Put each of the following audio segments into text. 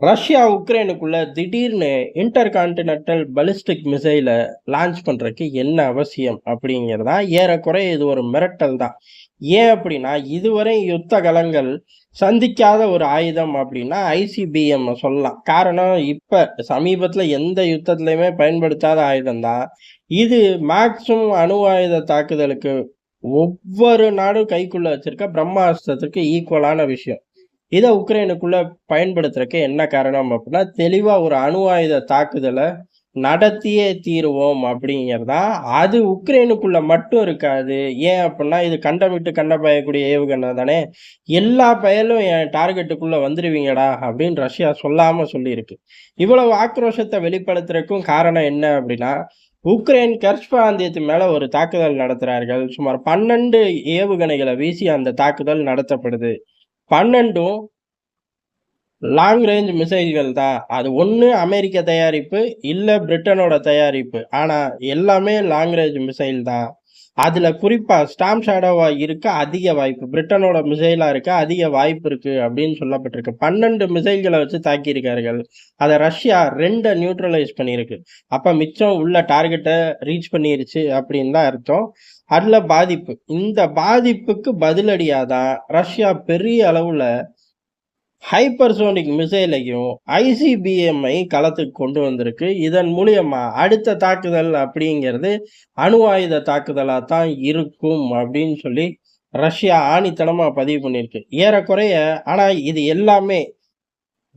Russia உக்ரைனுக்குள்ள திடீர்னு intercontinental ballistic மிசைலை லான்ச் பண்ணுறதுக்கு என்ன அவசியம் அப்படிங்கிறதா? ஏறக்குறைய இது ஒரு மிரட்டல் தான். ஏன் அப்படின்னா இதுவரை யுத்த கலங்கள் சந்திக்காத ஒரு ஆயுதம் அப்படின்னா ஐசிபிஎம் சொல்லலாம். காரணம் இப்போ சமீபத்தில் எந்த யுத்தத்துலையுமே பயன்படுத்தாத ஆயுதம் தான். இது மேக்ஸிமம் அணு ஆயுத தாக்குதலுக்கு ஒவ்வொரு நாடும் கைக்குள்ளே வச்சிருக்க பிரம்மாஸ்திரத்துக்கு ஈக்குவலான விஷயம். இதை உக்ரைனுக்குள்ள பயன்படுத்துறதுக்கு என்ன காரணம் அப்படின்னா தெளிவாக ஒரு அணு ஆயுத தாக்குதலை நடத்தியே தீருவோம் அப்படிங்கிறதா? அது உக்ரைனுக்குள்ள மட்டும் இருக்காது. ஏன் அப்படின்னா இது கண்டமிட்டு கண்ட பயக்கூடிய ஏவுகணை தானே. எல்லா பயலும் என் டார்கெட்டுக்குள்ள வந்துருவீங்கடா அப்படின்னு ரஷ்யா சொல்லாம சொல்லியிருக்கு. இவ்வளவு ஆக்ரோஷத்தை வெளிப்படுத்துறதுக்கும் காரணம் என்ன அப்படின்னா உக்ரைன் கர்ஷ் பிராந்தியத்து மேல ஒரு தாக்குதல் நடத்துறார்கள். சுமார் பன்னெண்டு ஏவுகணைகளை வீசி அந்த தாக்குதல் நடத்தப்படுது. பன்னெண்டும் லாங் ரேஞ்ச் மிசைல்கள் தான். அது ஒன்று அமெரிக்க தயாரிப்பு இல்லை பிரிட்டனோட தயாரிப்பு. ஆனால் எல்லாமே லாங் ரேஞ்ச் மிசைல் தான். அதில் குறிப்பாக ஸ்டாம் ஷேடோவாக இருக்க அதிக வாய்ப்பு பிரிட்டனோட மிசைலாக இருக்க அதிக வாய்ப்பு இருக்குது அப்படின்னு சொல்லப்பட்டிருக்கு. பன்னெண்டு மிசைல்களை வச்சு தாக்கியிருக்கார்கள். அதை ரஷ்யா ரெண்டை நியூட்ரலைஸ் பண்ணியிருக்கு. அப்போ மிச்சம் உள்ள டார்கெட்டை ரீச் பண்ணிருச்சு அப்படின்னு தான் அர்த்தம். அதில் பாதிப்பு. இந்த பாதிப்புக்கு பதிலடியாக தான் ரஷ்யா பெரிய அளவில் ஹைப்பர்சோனிக் மிசைலையும் ஐசிபிஎம்ஐ களத்துக்கு கொண்டு வந்திருக்கு. இதன் மூலியமா அடுத்த தாக்குதல் அப்படிங்கிறது அணு ஆயுத தாக்குதலாக தான் இருக்கும் அப்படின்னு சொல்லி ரஷ்யா ஆணித்தனமாக பதிவு பண்ணியிருக்கு. ஏறக்குறைய ஆனால் இது எல்லாமே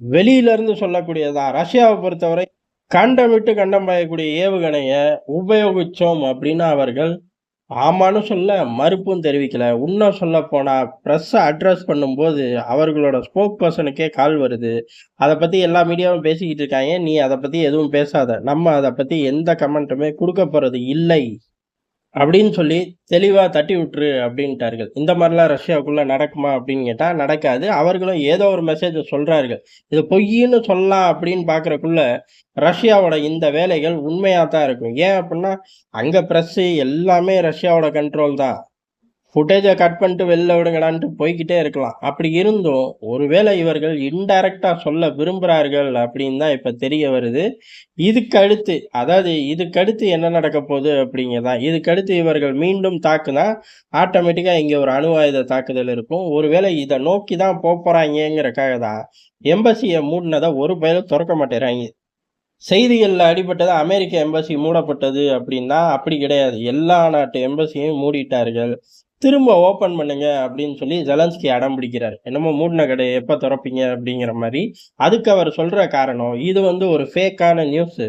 வெளியிலேருந்து சொல்லக்கூடியதான் ரஷ்யாவை பொறுத்தவரை கண்டம் விட்டு கண்டம் பாயக்கூடிய ஏவுகணையை உபயோகித்தோம் அப்படின்னு அவர்கள் ஆமான்னு சொல்ல மறுப்பும் தெரிவிக்கல. இன்னும் சொல்ல போனால் ப்ரெஸ்ஸை அட்ரஸ் பண்ணும்போது அவர்களோட ஸ்போக் பர்சனுக்கே கால் வருது. அதை பற்றி எல்லா மீடியாவும் பேசிக்கிட்டு இருக்காங்க. நீ அதை பற்றி எதுவும் பேசாத. நம்ம அதை பற்றி எந்த கமெண்ட்டுமே கொடுக்க போகிறது இல்லை. அப்படின்னு சொல்லி தெளிவாக தட்டி விட்டுரு அப்படின்ட்டார்கள். இந்த மாதிரிலாம் ரஷ்யாவுக்குள்ளே நடக்குமா அப்படின்னு கேட்டால் நடக்காது. அவர்களும் ஏதோ ஒரு மெசேஜை சொல்கிறார்கள் இது பொய்ன்னு சொல்லலாம் அப்படின்னு பார்க்குறக்குள்ள ரஷ்யாவோட இந்த வேலைகள் உண்மையாக தான் இருக்கும். ஏன் அப்படின்னா அங்கே ப்ரெஸ்ஸு எல்லாமே ரஷ்யாவோட கண்ட்ரோல் தான். ஃபுட்டேஜை கட் பண்ணிட்டு வெளில விடுங்கடான்ட்டு போய்கிட்டே இருக்கலாம். அப்படி இருந்தும் ஒருவேளை இவர்கள் இன்டைரக்டாக சொல்ல விரும்புகிறார்கள் அப்படின்னு தான் இப்போ தெரிய வருது. இதுக்கடுத்து அதாவது இதுக்கடுத்து என்ன நடக்க போகுது அப்படிங்கிறதான் இதுக்கடுத்து இவர்கள் மீண்டும் தாக்குனா ஆட்டோமேட்டிக்காக இங்கே ஒரு அணு ஆயுத தாக்குதல் இருக்கும். ஒருவேளை இதை நோக்கி தான் போகிறாங்கிறக்காக தான் எம்பசியை மூடினதை ஒரு பயிலும் திறக்க மாட்டேறாங்க. செய்திகளில் அடிபட்டது அமெரிக்க எம்பசி மூடப்பட்டது அப்படின்னா அப்படி கிடையாது. எல்லா நாட்டு எம்பசியும் மூடிட்டார்கள். திரும்ப ஓப்பன் பண்ணுங்க அப்படின்னு சொல்லி ஜெலன்ஸ்கி அடம் பிடிக்கிறார். என்னமோ மூடின கடை எப்போ திறப்பீங்க அப்படிங்கிற மாதிரி. அதுக்கு அவர் சொல்கிற காரணம் இது வந்து ஒரு ஃபேக்கான நியூஸ்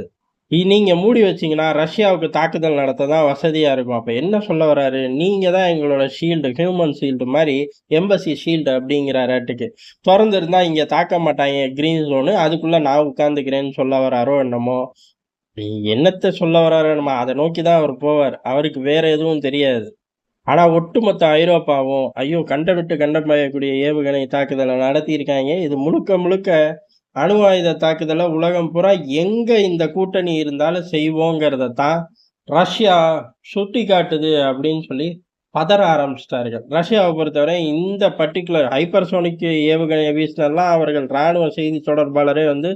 நீங்கள் மூடி வச்சீங்கன்னா ரஷ்யாவுக்கு தாக்குதல் நடத்த தான் வசதியாக இருக்கும். அப்போ என்ன சொல்ல வர்றாரு? நீங்கள் தான் எங்களோட ஷீல்டு ஹியூமன் ஷீல்டு மாதிரி எம்பசி ஷீல்டு அப்படிங்கிறாராட்டுக்கு திறந்துருந்தா இங்கே தாக்க மாட்டாங்க க்ரீன் ஜோனு அதுக்குள்ளே நான் உட்காந்துக்கிறேன்னு சொல்ல வராரோ என்னமோ? என்னத்தை சொல்ல வராரோ நம்ம? அதை நோக்கி தான் அவர் போவார். அவருக்கு வேற எதுவும் தெரியாது. ஆனா ஒட்டுமொத்த ஐரோப்பாவும் ஐயோ கண்ட விட்டு கண்டம் பாயக்கூடிய ஏவுகணை தாக்குதலை நடத்தியிருக்காங்க. இது முழுக்க முழுக்க அணு ஆயுத தாக்குதலை உலகம் பூரா எங்க இந்த கூட்டணி இருந்தாலும் செய்வோங்கிறத தான் ரஷ்யா சுட்டி காட்டுது அப்படின்னு சொல்லி பதற ஆரம்பிச்சிட்டார்கள். ரஷ்யாவை பொறுத்தவரை இந்த பர்டிகுலர் ஹைப்பர்சோனிக் ஏவுகணை வீசினெல்லாம் அவர்கள் இராணுவ செய்தி தொடர்பாளரே வந்து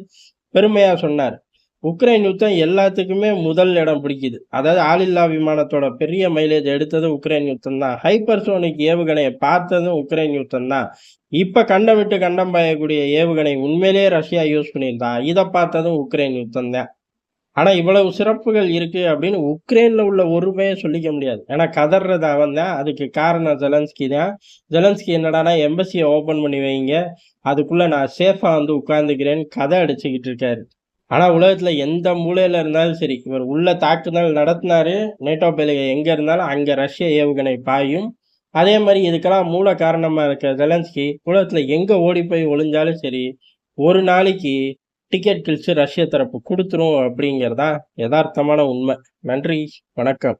பெருமையாக சொன்னார். உக்ரைன் யுத்தம் எல்லாத்துக்குமே முதல் இடம் பிடிக்குது. அதாவது ஆளில்லா விமானத்தோட பெரிய மைலேஜ் எடுத்தது உக்ரைன் யுத்தம் தான் ஹைப்பர்சோனிக் ஏவுகணையை பார்த்ததும் உக்ரைன் யுத்தம் தான் இப்போ கண்டம் விட்டு கண்டம் பாயக்கூடிய ஏவுகணை உண்மையிலேயே ரஷ்யா யூஸ் பண்ணியிருந்தான். இதை பார்த்ததும் உக்ரைன் யுத்தம் தான் ஆனால் இவ்வளவு சிறப்புகள் இருக்கு அப்படின்னு உக்ரைனில் உள்ள ஒருமையை சொல்லிக்க முடியாது. ஏன்னா கதறது அவன் தான் அதுக்கு காரணம் ஜெலன்ஸ்கி தான் ஜெலன்ஸ்கி என்னடானா எம்பசியை ஓப்பன் பண்ணி வைங்க. அதுக்குள்ளே நான் சேஃபாக வந்து உட்காந்துக்கிறேன்னு கதை அடிச்சுக்கிட்டு இருக்காரு. ஆனால் உலகத்தில் எந்த மூலையில் இருந்தாலும் சரி இவர் உள்ள தாக்குதல் நடத்தினாரு நேட்டோ பயிலுகை எங்கே இருந்தாலும் அங்கே ரஷ்ய ஏவுகணை பாயும். அதே மாதிரி இதுக்கெல்லாம் மூல காரணமாக இருக்க ஜெலன்ஸ்கி உலகத்தில் எங்கே ஓடி போய் ஒளிஞ்சாலும் சரி ஒரு நாளைக்கு டிக்கெட் கிழிச்சு ரஷ்ய தரப்பு கொடுத்துரும் அப்படிங்கிறதா யதார்த்தமான உண்மை. நன்றி வணக்கம்.